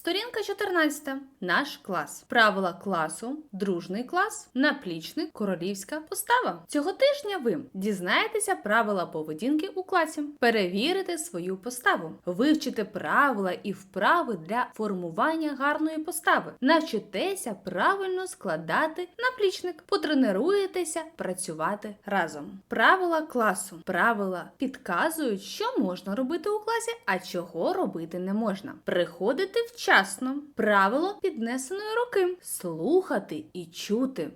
Сторінка 14. Наш клас. Правила класу, дружний клас, наплічник, королівська постава. Цього тижня ви дізнаєтеся правила поведінки у класі, перевірите свою поставу, вивчите правила і вправи для формування гарної постави, навчитеся правильно складати наплічник, потренуєтеся працювати разом. Правила класу. Правила підказують, що можна робити у класі, а чого робити не можна. Приходити вчасно. Правило піднесеної руки. Слухати і чути.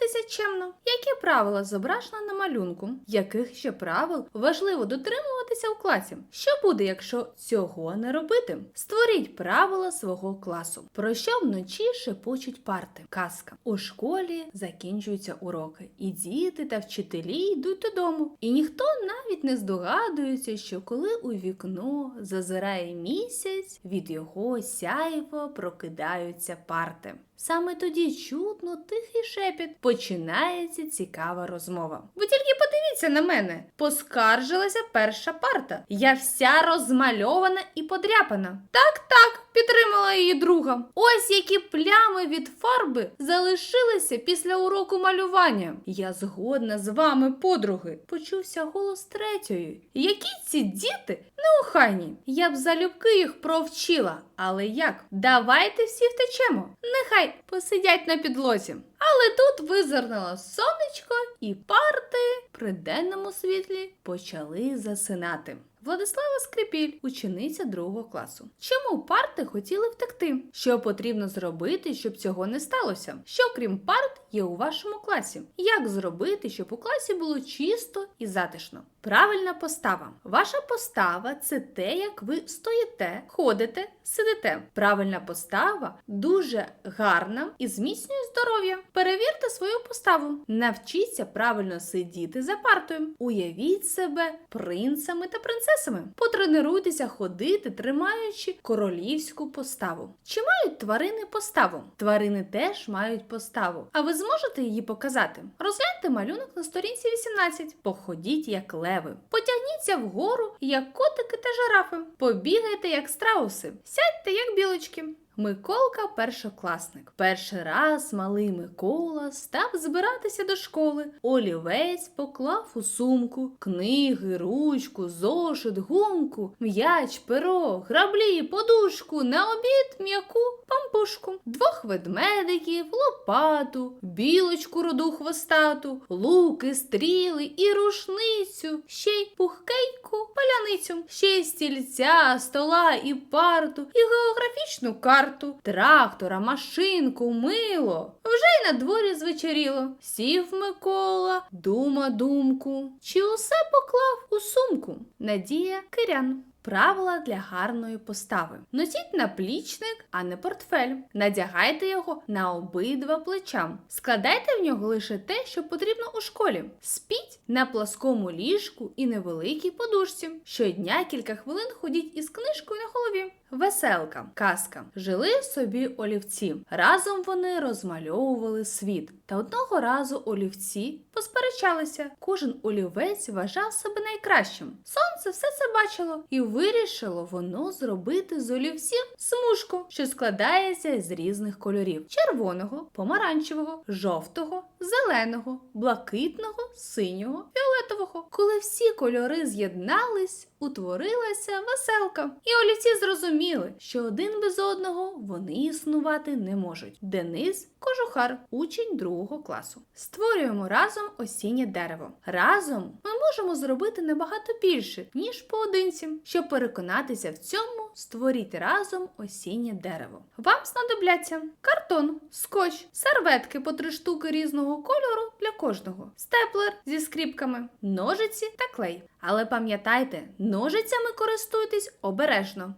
Поводитися чемно. Які правила зображено на малюнку? Яких ще правил важливо дотримуватися у класі? Що буде, якщо цього не робити? Створіть правила свого класу. Про що вночі шепочуть парти? Казка. У школі закінчуються уроки, і діти та вчителі йдуть додому. І ніхто навіть не здогадується, що коли у вікно зазирає місяць, від його сяйва прокидаються парти. Саме тоді чутно тихий шепіт. Починається цікава розмова. Ви тільки подивіться на мене. Поскаржилася перша парта. Я вся розмальована і подряпана. Так, так, підтримала її друга. Ось які плями від фарби залишилися після уроку малювання. Я згодна з вами, подруги. Почувся голос третьої. Які ці діти неохайні. Я б залюбки їх провчила. Але як? Давайте всі втечемо. Нехай посидять на підлозі. Але тут визирнуло сонечко, і парти при денному світлі почали засинати. Владислава Скрипіль, учениця другого класу. Чому парти хотіли втекти? Що потрібно зробити, щоб цього не сталося? Що крім парт є у вашому класі? Як зробити, щоб у класі було чисто і затишно? Правильна постава. Ваша постава це те, як ви стоїте, ходите, сидите. Правильна постава дуже гарна і зміцнює здоров'я. Перевірте свою поставу. Навчіться правильно сидіти за партою. Уявіть себе принцами та принцесами. Потренуйтеся ходити, тримаючи королівську поставу. Чи мають тварини поставу? Тварини теж мають поставу. А ви зможете її показати? Розгляньте малюнок на сторінці 18. Походіть як леви. Потягніться вгору, як котики та жирафи. Побігайте, як страуси. Сядьте, як білочки. Миколка першокласник. Перший раз малий Микола став збиратися до школи. Олівець поклав у сумку книги, ручку, зошит, гумку, м'яч, перо, граблі, подушку, на обід м'яку пампушку, двох ведмедиків, лопату, білочку роду хвостату, луки, стріли і рушницю, ще й пухкейку, паляницю, ще й стільця, стола і парту, і географічну карту, трактора, машинку, мило. Вже й на дворі звечеріло. Сів Микола, дума думку. Чи усе поклав у сумку? Надія Кирян. Правила для гарної постави. Носіть наплічник, а не портфель. Надягайте його на обидва плеча. Складайте в нього лише те, що потрібно у школі. Спіть на пласкому ліжку і невеликій подушці. Щодня кілька хвилин ходіть із книжкою на голові. Веселка, казка. Жили собі олівці. Разом вони розмальовували світ. Та одного разу олівці посперечалися. Кожен олівець вважав себе найкращим. Сонце все це бачило і вирішило воно зробити з олівців смужку, що складається з різних кольорів: червоного, помаранчевого, жовтого, зеленого, блакитного, синього, фіолетового. Коли всі кольори з'єднались, утворилася веселка. І олівці зрозуміли, що один без одного вони існувати не можуть. Денис Кожухар, учень другого класу. Створюємо разом осіннє дерево. Разом ми можемо зробити набагато більше, ніж поодинці. Щоб переконатися в цьому, створіть разом осіннє дерево. Вам знадобляться картон, скотч, серветки по три штуки різного кольору для кожного, степлер зі скріпками, ножиці та клей. Але пам'ятайте, ножицями користуйтесь обережно.